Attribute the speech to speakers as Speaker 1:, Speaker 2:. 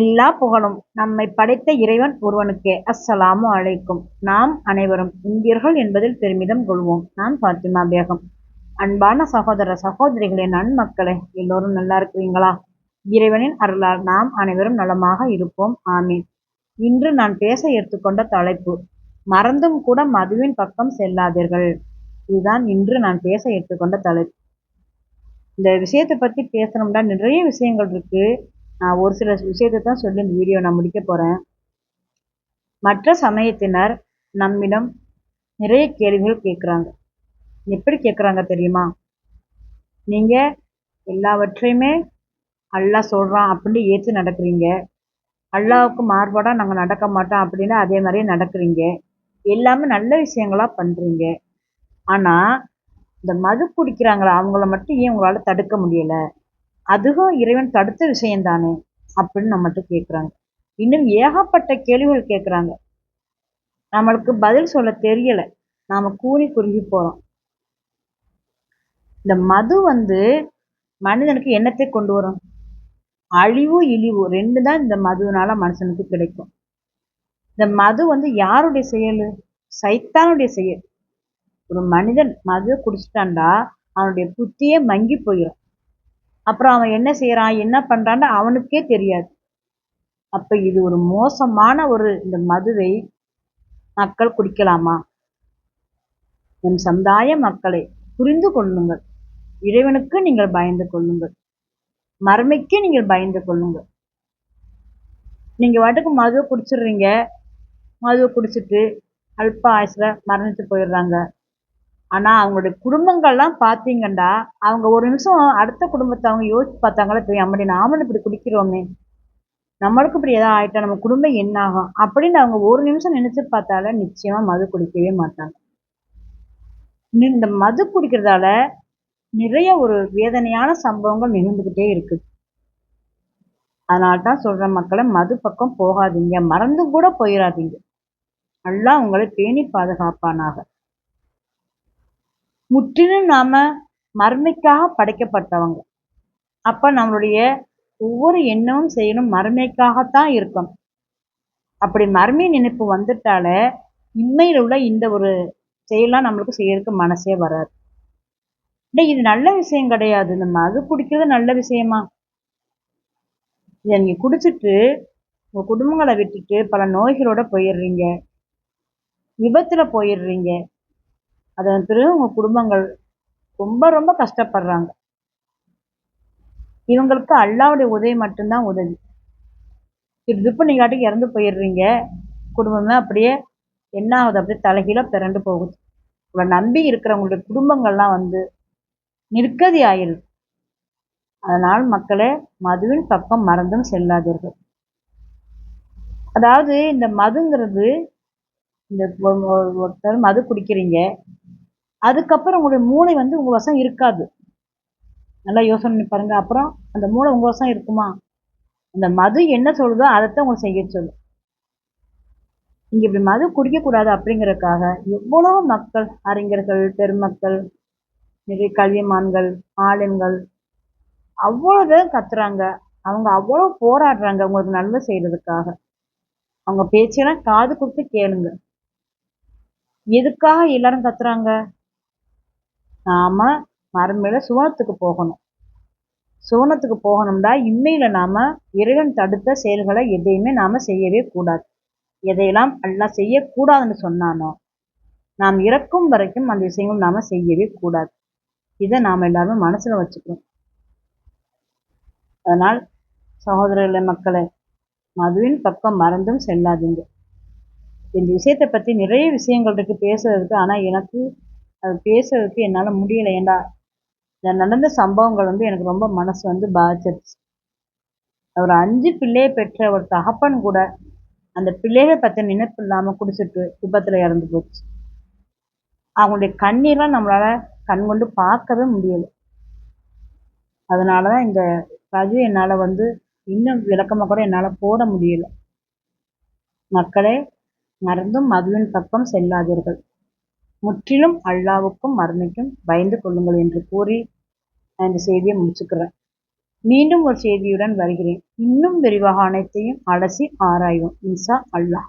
Speaker 1: எல்லா புகழும் நம்மை படைத்த இறைவன் ஒருவனுக்கே. அஸ்ஸலாமு அழைக்கும் நாம் அனைவரும் இந்தியர்கள் என்பதில் பெருமிதம் கொள்வோம். நான் பாத்திமா பேகம். அன்பான சகோதர சகோதரிகளே நன்மக்களே எல்லோரும் நல்லா இருக்கிறீங்களா? இறைவனின் அருளால் நாம் அனைவரும் நலமாக இருப்போம். ஆமீன். இன்று நான் பேச எடுத்துக்கொண்ட தலைப்பு மறந்தும் கூட மதுவின் பக்கம் செல்லாதீர்கள். இதுதான் இன்று நான் பேச எடுத்துக்கொண்ட தலைப்பு. இந்த விஷயத்தை பத்தி பேசணும்னா நிறைய விஷயங்கள் இருக்கு. நான் ஒரு சில விஷயத்தை தான் சொல்லி இந்த வீடியோ நான் முடிக்க போகிறேன் மற்ற சமயத்தினர் நம்மிடம் நிறைய கேள்விகள் கேட்குறாங்க. எப்படி கேட்குறாங்க தெரியுமா? நீங்கள் எல்லாவற்றையுமே அல்லாஹ் சொல்கிறான் அப்படின்னு ஏற்று நடக்கிறீங்க. அல்லாவுக்கு மாறுபாடாக நாங்கள் நடக்க மாட்டோம் அப்படின்னு அதே மாதிரியே நடக்கிறீங்க. எல்லாமே நல்ல விஷயங்களாக பண்ணுறீங்க ஆனால் இந்த மது குடிக்கிறாங்களா அவங்கள மட்டும் ஏன் உங்களால் தடுக்க முடியலை? அதுவும் இறைவன் தடுத்த விஷயம்தானே அப்படின்னு நம்மகிட்ட கேட்குறாங்க இன்னும் ஏகப்பட்ட கேள்விகள் கேட்குறாங்க நம்மளுக்கு பதில் சொல்ல தெரியலை. நாம கூறி குறுகி போறோம். இந்த மது வந்து மனிதனுக்கு எண்ணத்தை கொண்டு வரும்? அழிவு இழிவு ரெண்டு தான் இந்த மதுனால மனுஷனுக்கு கிடைக்கும். இந்த மது வந்து யாருடைய செயல்? சைத்தானுடைய செயல். ஒரு மனிதன் மது குடிச்சிட்டான்டா அவனுடைய புத்தியே மங்கி போயிடும் அப்புறம் அவன் என்ன செய்கிறான் என்ன பண்ணுறான்னு அவனுக்கே தெரியாது. அப்போ இது ஒரு மோசமான ஒரு இந்த மதுவை மக்கள் குடிக்கலாமா? என் சமுதாய மக்களை புரிந்து கொள்ளுங்கள். இறைவனுக்கு நீங்கள் பயந்து கொள்ளுங்கள். மறுமைக்கு நீங்கள் பயந்து கொள்ளுங்கள். நீங்கள் வாட்டுக்கு மதுவை குடிச்சிடுறீங்க. மதுவை குடிச்சிட்டு அல்ப ஆயுசில் மரணித்து போயிடுறாங்க. ஆனால் அவங்களுடைய குடும்பங்கள்லாம் பார்த்தீங்கன்னா அவங்க ஒரு நிமிஷம் அடுத்த குடும்பத்தை அவங்க யோசிச்சு பார்த்தாங்களே தெரியும் அப்படி நாமளும் இப்படி குடிக்கிறோமே. நம்மளுக்கு இப்படி எதாவது ஆகிட்டா நம்ம குடும்பம் என்ன ஆகும்? அப்படின்னு அவங்க ஒரு நிமிஷம் நினச்சி பார்த்தால நிச்சயமாக மது குடிக்கவே மாட்டாங்க. இந்த மது குடிக்கிறதால நிறைய ஒரு வேதனையான சம்பவங்கள் நிகழ்ந்துக்கிட்டே இருக்குது அதனால தான் சொல்கிற மக்களை மது பக்கம் போகாதீங்க. மறந்து கூட போயிடாதீங்க நல்லா உங்களை பேணி பாதுகாப்பானாக. முற்றிலும் நாம் மறுமைக்காக படைக்கப்பட்டவங்க. அப்போ நம்மளுடைய ஒவ்வொரு எண்ணமும் செய்யணும் மறுமைக்காகத்தான் இருக்கணும் அப்படி மறுமை நினைப்பு வந்துட்டாலே இம்மையில் உள்ள இந்த ஒரு செயலாம் நம்மளுக்கு செய்யறதுக்கு மனசே வராது. இல்லை இது நல்ல விஷயம் கிடையாது. இந்த மது குடிக்கிறது நல்ல விஷயமா? இதை நீங்கள் குடிச்சிட்டு உங்கள் குடும்பங்களை விட்டுட்டு பல நோய்களோட போயிடுறீங்க. விபத்தில் போயிடுறீங்க. அதன் பிறகு உங்கள் குடும்பங்கள் ரொம்ப ரொம்ப கஷ்டப்படுறாங்க. இவங்களுக்கு அல்லாவுடைய உதவி மட்டும்தான் உதவி. திருப்பு நீங்காட்டுக்கு இறந்து போயிடுறீங்க. குடும்பமே அப்படியே என்ன ஆகுது? அப்படியே தலைகீழாக பிறண்டு போகுது. உங்களை நம்பி இருக்கிறவங்களுடைய குடும்பங்கள்லாம் வந்து நிற்கதி ஆயிடுது அதனால் மக்களே மதுவின் பக்கம் மறந்தும் செல்லாதீர்கள். அதாவது இந்த மதுங்கிறது இந்த ஒருத்தர் மது குடிக்கிறீங்க. அதுக்கப்புறம் உங்களுடைய மூளை வந்து உங்கள் வசம் இருக்காது. நல்லா யோசனை பாருங்க. அப்புறம் அந்த மூளை உங்கள் வசம் இருக்குமா? அந்த மது என்ன சொல்லுதோ அதைத்தான் உங்களுக்கு செய்ய சொல்லும். இங்கே இப்படி மது குடிக்கக்கூடாது அப்படிங்கிறதுக்காக எவ்வளோ மக்கள் அறிஞர்கள் பெருமக்கள் நிறைய கல்விமான்கள் ஆளுங்கள் அவ்வளோ கத்துறாங்க. அவங்க அவ்வளோ போராடுறாங்க உங்களுக்கு நல்லது செய்கிறதுக்காக அவங்க பேச்செல்லாம் காது கொடுத்து கேளுங்க. எதுக்காக எல்லாரும் கத்துறாங்க? நாம் மறுமையில் சுவனத்துக்கு போகணும். சுவனத்துக்கு போகணும்டா இம்மையில் நாம் இறைவன் தடுத்த செயல்களை எதையுமே நாம் செய்யவே கூடாது. எதையெல்லாம் எல்லாம் செய்யக்கூடாதுன்னு சொன்னானோ நாம் இறக்கும் வரைக்கும் அந்த விஷயங்கள் நாம் செய்யவே கூடாது. இதை நாம் எல்லாருமே மனசில் வச்சுக்கணும். அதனால் சகோதரர்களே மக்களை மதுவின் பக்கம் மறந்தும் செல்லாதீங்க. இந்த விஷயத்தை பற்றி நிறைய விஷயங்கள் இருக்குது பேசுறதுக்கு ஆனால் எனக்கு அது பேசுறதுக்கு என்னால் முடியலை. ஏண்டா? நடந்த சம்பவங்கள் வந்து எனக்கு ரொம்ப மனசு வந்து பாதிச்சிருச்சு. ஒரு அஞ்சு பிள்ளையை பெற்ற ஒரு தகப்பன் கூட அந்த பிள்ளைகளை பற்றி நினைப்பு இல்லாமல் குடிச்சிட்டு விபத்தில் இறந்து போச்சு. அவங்களுடைய கண்ணீர்லாம் நம்மளால் கண் கொண்டு பார்க்கவே முடியலை. அதனால தான் இந்த பதிவு என்னால் வந்து இன்னும் விளக்கமாக கூட என்னால் போட முடியலை. மக்களே மறந்தும் மதுவின் பக்கம் செல்லாதீர்கள். முற்றிலும் அல்லாவுக்கும் மறுமைக்கும் பயந்து கொள்ளுங்கள் என்று கூறி நான் இந்த செய்தியை முடிச்சுக்கிறேன். மீண்டும் ஒரு செய்தியுடன் வருகிறேன். இன்னும் விரிவாக அனைத்தையும் அலசி ஆராய்வோம். இன்சா அல்லாஹ்.